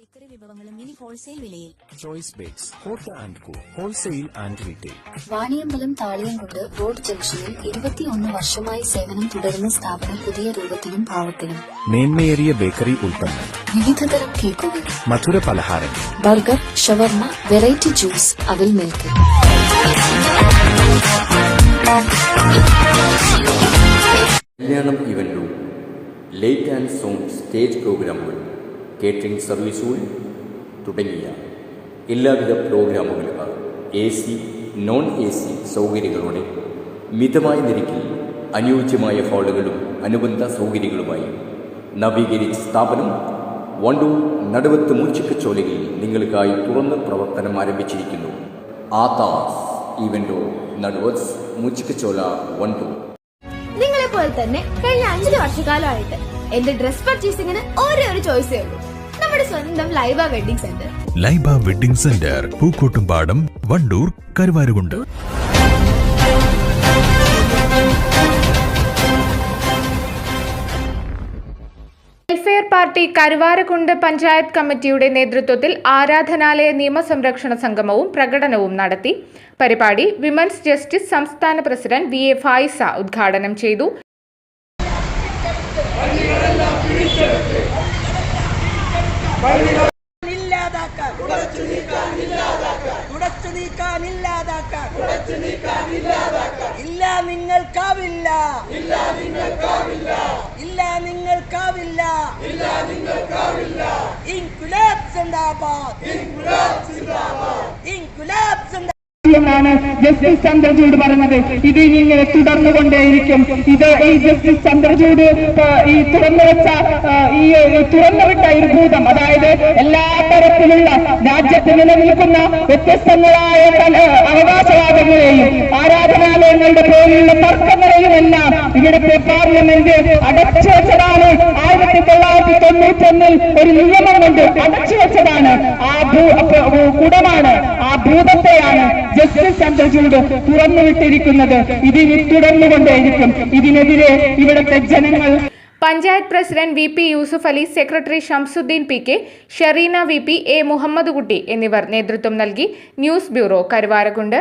Bakery വിഭവങ്ങളും ഇനി wholesale വിലയിൽ. Choice bakes hot and co wholesale and retail Vaniyambalam Thaliyamkund road ജംഗ്ഷനിൽ ഇരുപത്തിയൊന്ന് വർഷമായി സേവനം തുടരുന്ന സ്ഥാപനം പുതിയ രൂപത്തിലും ഭാവത്തിലും മേന്മയേറിയ ബേക്കറി ഉൽപ്പന്നങ്ങൾ വിവിധതരം കേക്കുകൾ. മധുര പലഹാരങ്ങൾ ബർഗർ ഷവർമ വെറൈറ്റി ജ്യൂസ് അവിൽ മിൽക്ക്. കല്യാണം ഇവന്റും ലേറ്റ് ആൻഡ് സോങ് സ്റ്റേജ് പ്രോഗ്രാമുകൾ. കേറ്ററിംഗ് സർവീസുകൾ തുടങ്ങിയ എല്ലാവിധ പ്രോഗ്രാമുകളും A C non A C സൗകര്യങ്ങളോടെ മിതമായ നിരക്കിൽ അനുയോജ്യമായ ഹാളുകളും അനുബന്ധ സൗകര്യങ്ങളുമായി നവീകരിച്ച സ്ഥാപനം വണ്ടൂർ നടുവത്ത് മൂച്ചിക്കച്ചോലയിൽ നിങ്ങൾക്കായി തുറന്ന് പ്രവർത്തനം ആരംഭിച്ചിരിക്കുന്നു. ആതാസ് ഇവന്റോ നടുവത്സ് മൂച്ചിക്കച്ചോല വണ്ടൂർ. നിങ്ങളെ പോലെ തന്നെ കഴിഞ്ഞ അഞ്ചര വർഷക്കാലമായിട്ട് എന്റെ ഡ്രസ് പർച്ചേസിംഗിന് ഒരേ ഒരു ചോയ്സേ ഉള്ളൂ. നമ്മുടെ സ്വന്തം Laiba wedding centre. Laiba wedding centre Pookkottumpadam Wandoor Karuvarakundu. Welfare party Karuvarakundu panchayat കമ്മിറ്റിയുടെ നേതൃത്വത്തിൽ ആരാധനാലയ നിയമസംരക്ഷണ സംഗമവും പ്രകടനവും നടത്തി. പരിപാടി വിമൻസ് ജസ്റ്റിസ് സംസ്ഥാന പ്രസിഡന്റ് വി എ ഫായിസ ഉദ്ഘാടനം ചെയ്തു. ഇല്ലാതാക്കാൻ. തുടച്ചു നീക്കാൻ തുടച്ചു നീക്കാൻ ഇല്ലാതാക്കാൻ. ഇല്ല നിങ്ങൾക്കാവില്ല. ഇല്ല നിങ്ങൾക്കാവില്ല. ഇല്ല നിങ്ങൾക്കാവില്ല. ഇല്ല നിങ്ങൾക്കാവില്ല. ഇൻകുലാബ് സിന്ദാബാദ് ഇൻകുലാബ് സിന്ദാബാദ്. ഇൻകുലാബ് സിന്ദാബാദ്. എന്നാണ് ജസ്റ്റിസ് ചന്ദ്രചൂഡ് പറഞ്ഞത് ഇത് ഇനി ഇങ്ങനെ തുടർന്നുകൊണ്ടേയിരിക്കും. ഇത് ഈ ജസ്റ്റിസ് ചന്ദ്രചൂഡ് ഈ തുറന്നു വെച്ച ഈ തുറന്നു തുറന്നുവിട്ട ഒരു ഭൂതം അതായത് എല്ലാ തരത്തിലുള്ള രാജ്യത്ത് നിലനിൽക്കുന്ന വ്യത്യസ്തങ്ങളായ അവകാശവാദങ്ങളെയും ആരാധനാലയങ്ങളുടെ പേരിലുള്ള തർക്കങ്ങളെയും എല്ലാം ഇവിടുത്തെ പാർലമെന്റ് അടച്ചു വെച്ചതാണ് ആയിരത്തി തൊള്ളായിരത്തി തൊണ്ണൂറ്റൊന്നിൽ ഒരു നിയമം കൊണ്ട് അടച്ചു വെച്ചതാണ്. ആ ഭൂ കുടമാണ്. ആ ഭൂതത്തെയാണ് ജസ്റ്റിസ് ചന്ദ്രചൂഡ് തുറന്നുവിട്ടിരിക്കുന്നത്. ഇതിനി തുടർന്നുകൊണ്ടേയിരിക്കും. ഇതിനെതിരെ ഇവിടുത്തെ ജനങ്ങൾ panchayat president V P Yusuf Ali secretary Shamsuddin P K Sherina V P A Muhammad Kutty എന്നിവർ നേതൃത്വം നൽകി. News bureau Karuvarakundu.